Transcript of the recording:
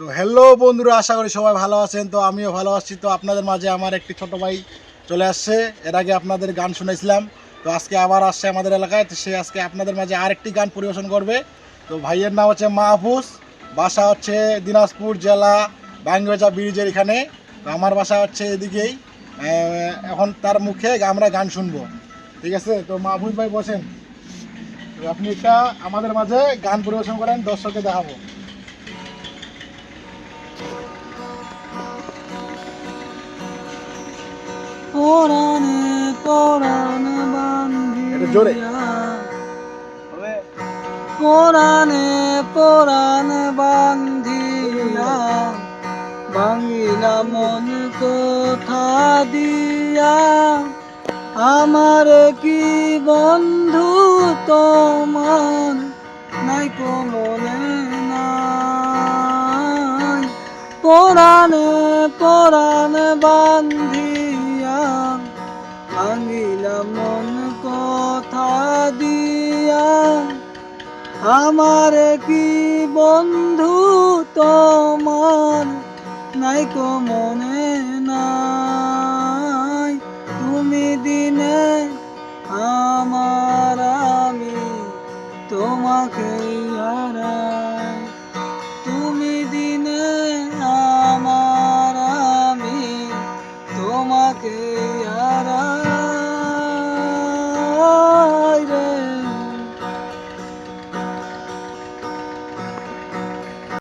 তো হ্যালো বন্ধুরা, আশা করি সবাই ভালো আছেন। তো আমিও ভালো আছি। তো আপনাদের মাঝে আমার একটি ছোট ভাই চলে আসছে। এর আগে আপনাদের গান শুনেছিলাম। তো আজকে আবার আসছে আমাদের এলাকায়। তো সে আজকে আপনাদের মাঝে আরেকটি গান পরিবেশন করবে। তো ভাইয়ের নাম হচ্ছে মাহফুজ। বাসা হচ্ছে দিনাজপুর জেলা বাঙ্গবাজা ব্রিজের এখানে। তো আমার বাসা হচ্ছে এদিকেই। এখন তার মুখে আমরা গান শুনব। ঠিক আছে? তো মাহফুজ ভাই বসেন। আপনি একটা আমাদের মাঝে গান পরিবেশন করেন, দর্শককে দেখাবো। পরাণে পরাণ বান্ধিয়া পরাণে পরাণ বান্ধিয়া ভাঙিলা মন কথা দিয়া আমার কি বন্ধু তোমার পরাণে পরাণ বান্ধিয়া ভাঙিলা মন কথা দিয়া। আমার কি বন্ধু তোমার? নাই কো মনে নাই। তুমি দিনে আমার আমি তোমাকে again.